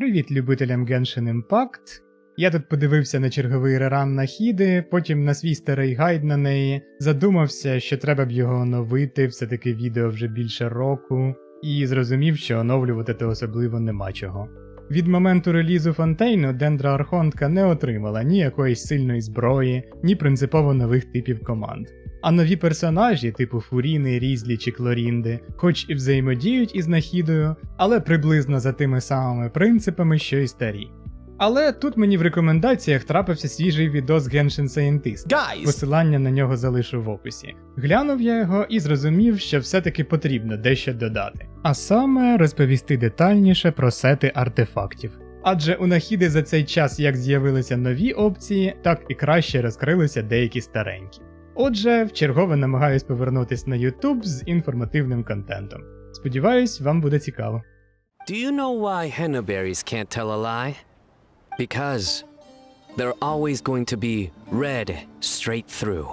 Привіт любителям Genshin Impact. Я тут подивився на черговий реран на хіди, потім на свій старий гайд на неї, задумався, що треба б його оновити, все-таки відео вже більше року, і зрозумів, що оновлювати то особливо нема чого. Від моменту релізу Фонтейну Дендра Архонтка не отримала ні якоїсь сильної зброї, ні принципово нових типів команд. А нові персонажі, типу Фуріни, Різлі чи Клорінди, хоч і взаємодіють із Нахідою, але приблизно за тими самими принципами, що й старі. Але тут мені в рекомендаціях трапився свіжий відос Genshin Scientist. Guys! Посилання на нього залишу в описі. Глянув я його і зрозумів, що все-таки потрібно дещо додати. А саме розповісти детальніше про сети артефактів. Адже у нахіди за цей час як з'явилися нові опції, так і краще розкрилися деякі старенькі. Отже, вчергове намагаюсь повернутись на YouTube з інформативним контентом. Сподіваюсь, вам буде цікаво. Do you know why hennaberries can't tell a lie? Because they're always going to be red straight through.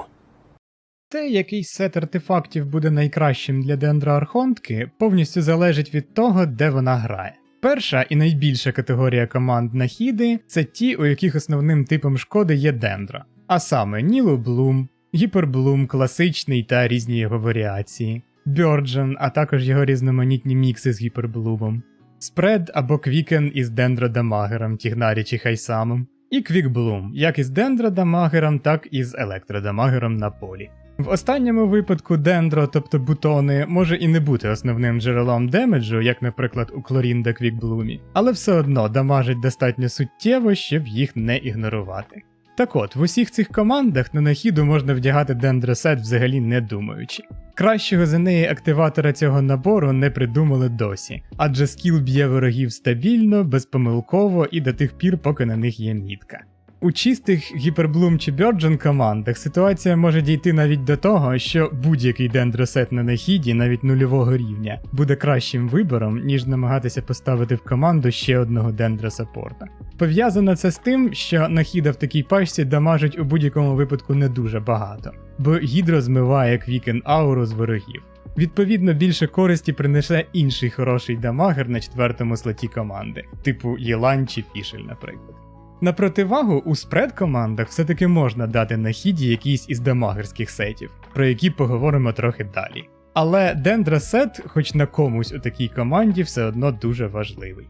Те, який сет артефактів буде найкращим для Дендра Архонтки, повністю залежить від того, де вона грає. Перша і найбільша категорія команд на хіди це ті, у яких основним типом шкоди є Дендра, а саме Нілу Блум, Гіперблум, класичний та різні його варіації, Бьорджен, а також його різноманітні мікси з гіперблумом, Спред або Квікен із Дендродамагером, Тігнарі чи Хайсамом, і Квікблум, як із Дендродамагером, так і з Електродамагером на полі. В останньому випадку дендро, тобто бутони, може і не бути основним джерелом демеджу, як, наприклад, у Клорінда Квікблумі, але все одно дамажить достатньо суттєво, щоб їх не ігнорувати. Так от, в усіх цих командах на нахіду можна вдягати дендросет взагалі не думаючи. Кращого за неї активатора цього набору не придумали досі, адже скіл б'є ворогів стабільно, безпомилково і до тих пір, поки на них є мітка. У чистих гіперблум чи Бьорджен командах ситуація може дійти навіть до того, що будь-який дендросет на нахіді, навіть нульового рівня, буде кращим вибором, ніж намагатися поставити в команду ще одного дендросапорта. Пов'язано це з тим, що нахіда в такій пачці дамажить у будь-якому випадку не дуже багато, бо гідро змиває квікен ауру з ворогів. Відповідно, більше користі принесе інший хороший дамагер на четвертому слоті команди, типу Єлань чи Фішель, наприклад. На противагу у спред командах все-таки можна дати на хіді якийсь із дамагерських сетів, про які поговоримо трохи далі. Але дендросет, хоч на комусь у такій команді, все одно дуже важливий.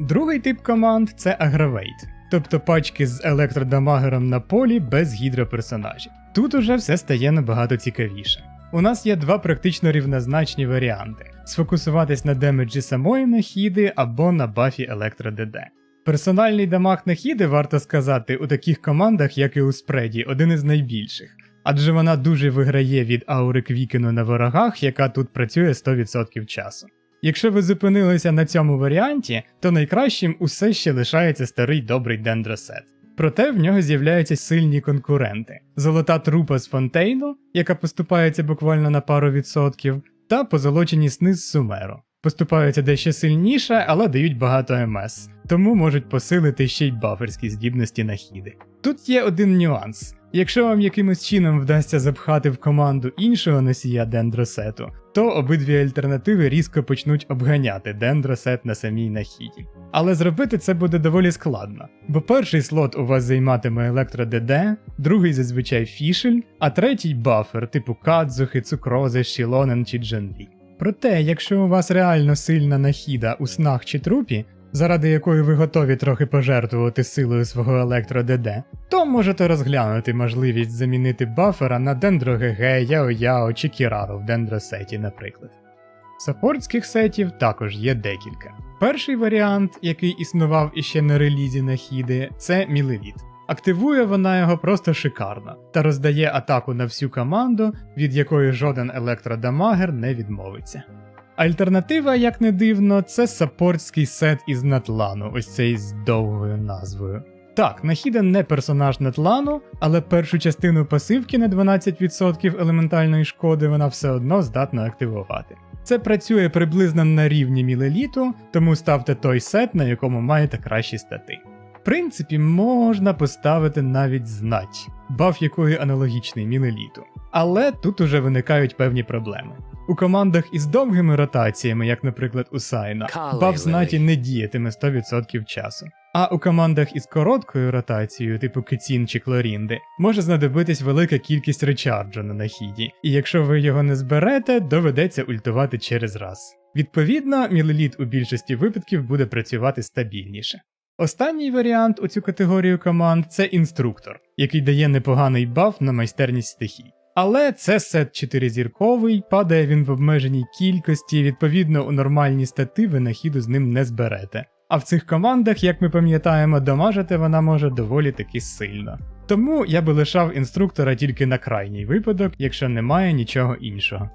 Другий тип команд це агровейт, тобто пачки з електродамагером на полі без гідроперсонажів. Тут уже все стає набагато цікавіше. У нас є два практично рівнозначні варіанти: сфокусуватись на демеджі самої нахіди або на бафі електро ДД. Персональний дамаг нахіди, варто сказати, у таких командах, як і у спреді, один із найбільших, адже вона дуже виграє від аури Квікену на ворогах, яка тут працює 100% часу. Якщо ви зупинилися на цьому варіанті, то найкращим усе ще лишається старий добрий дендросет. Проте в нього з'являються сильні конкуренти: золота трупа з фонтейну, яка поступається буквально на пару відсотків, та позолочені сни з сумеру. Поступаються дещо сильніше, але дають багато МС, тому можуть посилити ще й баферські здібності на хіди. Тут є один нюанс. Якщо вам якимось чином вдасться запхати в команду іншого носія дендросету, то обидві альтернативи різко почнуть обганяти дендросет на самій нахіді. Але зробити це буде доволі складно, бо перший слот у вас займатиме електро ДД, другий зазвичай фішель, а третій бафер типу Кадзухи, Цукрози, Шілонен чи Дженлі. Проте, якщо у вас реально сильна нахіда у снах чи трупі, заради якої ви готові трохи пожертвувати силою свого електро ДД, то можете розглянути можливість замінити бафера на Дендро ГГ, Яо Яо чи Кірару в дендросеті, наприклад. Саппортських сетів також є декілька. Перший варіант, який існував іще на релізі Нахіди, це Мілеліт. Активує вона його просто шикарно та роздає атаку на всю команду, від якої жоден електродамагер не відмовиться. Альтернатива, як не дивно, це саппортський сет із Натлану, ось цей з довгою назвою. Так, Нахіда не персонаж Нетлану, але першу частину пасивки на 12% елементальної шкоди вона все одно здатна активувати. Це працює приблизно на рівні мілеліту, тому ставте той сет, на якому маєте кращі стати. В принципі, можна поставити навіть знать, баф якої аналогічний мілеліту. Але тут уже виникають певні проблеми. У командах із довгими ротаціями, як, наприклад, у Сайна, баф знаті не діятиме 100% часу. А у командах із короткою ротацією, типу Кецін чи Клорінди, може знадобитись велика кількість речарджу на нахіді, і якщо ви його не зберете, доведеться ультувати через раз. Відповідно, мілеліт у більшості випадків буде працювати стабільніше. Останній варіант у цю категорію команд це інструктор, який дає непоганий баф на майстерність стихій. Але це сет 4-зірковий, падає він в обмеженій кількості, відповідно, у нормальні стати ви нахіду з ним не зберете. А в цих командах, як ми пам'ятаємо, дамажити вона може доволі таки сильно. Тому я би лишав інструктора тільки на крайній випадок, якщо немає нічого іншого.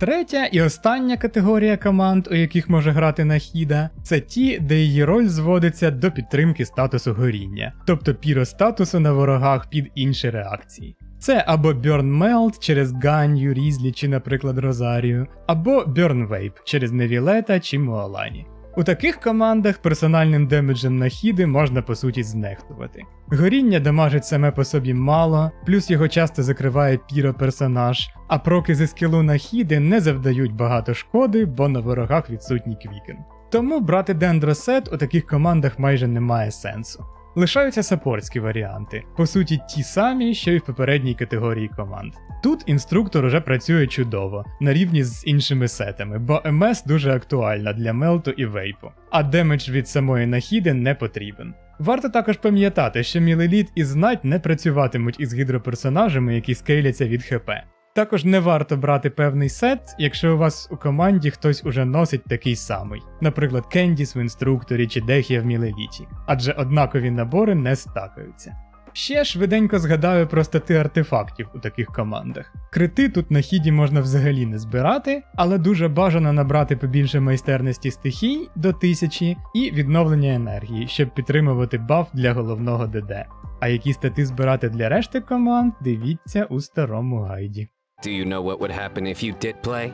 Третя і остання категорія команд, у яких може грати Нахіда, це ті, де її роль зводиться до підтримки статусу горіння, тобто піростатусу на ворогах під інші реакції. Це або Burn Melt через Ганю, Різлі чи, наприклад, Розарію, або Burn Vape через Невілета чи Муалані. У таких командах персональним демеджем нахіди можна по суті знехтувати. Горіння дамажить саме по собі мало, плюс його часто закриває піро персонаж, а проки зі скілу нахіди не завдають багато шкоди, бо на ворогах відсутній квікен. Тому брати дендросет у таких командах майже немає сенсу. Лишаються саппортські варіанти, по суті, ті самі, що й в попередній категорії команд. Тут інструктор уже працює чудово, на рівні з іншими сетами, бо МС дуже актуальна для мелту і вейпу, а демедж від самої нахіди не потрібен. Варто також пам'ятати, що Мілеліт і знать не працюватимуть із гідроперсонажами, які скейляться від ХП. Також не варто брати певний сет, якщо у вас у команді хтось уже носить такий самий, наприклад, Кендіс в інструкторі чи Дехія в Мілеліті, адже однакові набори не стакаються. Ще швиденько згадаю про стати артефактів у таких командах. Крити тут на хіді можна взагалі не збирати, але дуже бажано набрати побільше майстерності стихій до 1000 і відновлення енергії, щоб підтримувати баф для головного ДД. А які стати збирати для решти команд, дивіться у старому гайді. Do you know what would happen if you did play?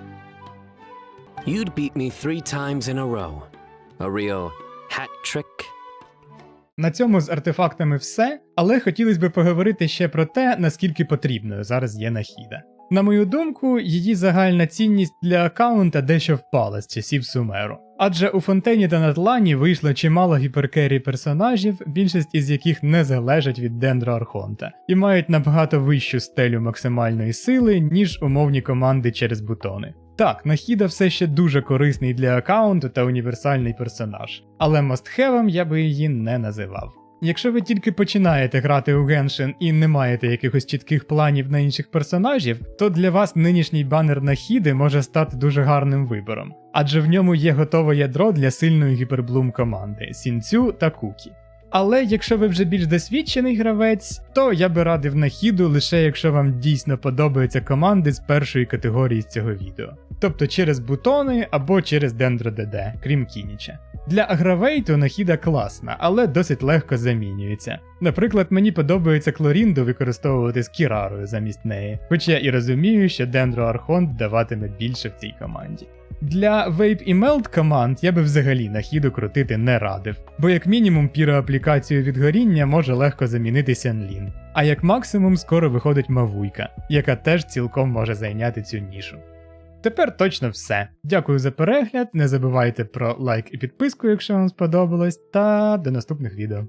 You'd beat me three times in a row. A real hat trick. На цьому з артефактами все, але хотілося б поговорити ще про те, наскільки потрібною зараз є нахіда. На мою думку, її загальна цінність для аккаунта дещо впала з часів Сумеру. Адже у Фонтені та Натлані вийшло чимало гіперкері персонажів, більшість із яких не залежать від Дендро Архонта, і мають набагато вищу стелю максимальної сили, ніж умовні команди через бутони. Так, Нахіда все ще дуже корисний для аккаунту та універсальний персонаж, але мастхевом я би її не називав. Якщо ви тільки починаєте грати у Геншин і не маєте якихось чітких планів на інших персонажів, то для вас нинішній банер на хіди може стати дуже гарним вибором, адже в ньому є готове ядро для сильної гіперблум команди Сінцю та Кукі. Але якщо ви вже більш досвідчений гравець, то я би радив нахіду лише якщо вам дійсно подобаються команди з першої категорії з цього відео, тобто через бутони або через Дендро ДД, крім Кініча. Для агравейту нахіда класна, але досить легко замінюється. Наприклад, мені подобається Клорінду використовувати з Кірарою замість неї, хоч я і розумію, що Дендро Архонт даватиме більше в цій команді. Для Vape і Melt команд я би взагалі нахіду крутити не радив, бо як мінімум піроаплікацію від горіння може легко замінити Сянлін, а як максимум скоро виходить Мавуйка, яка теж цілком може зайняти цю нішу. Тепер точно все. Дякую за перегляд, не забувайте про лайк і підписку, якщо вам сподобалось, та до наступних відео.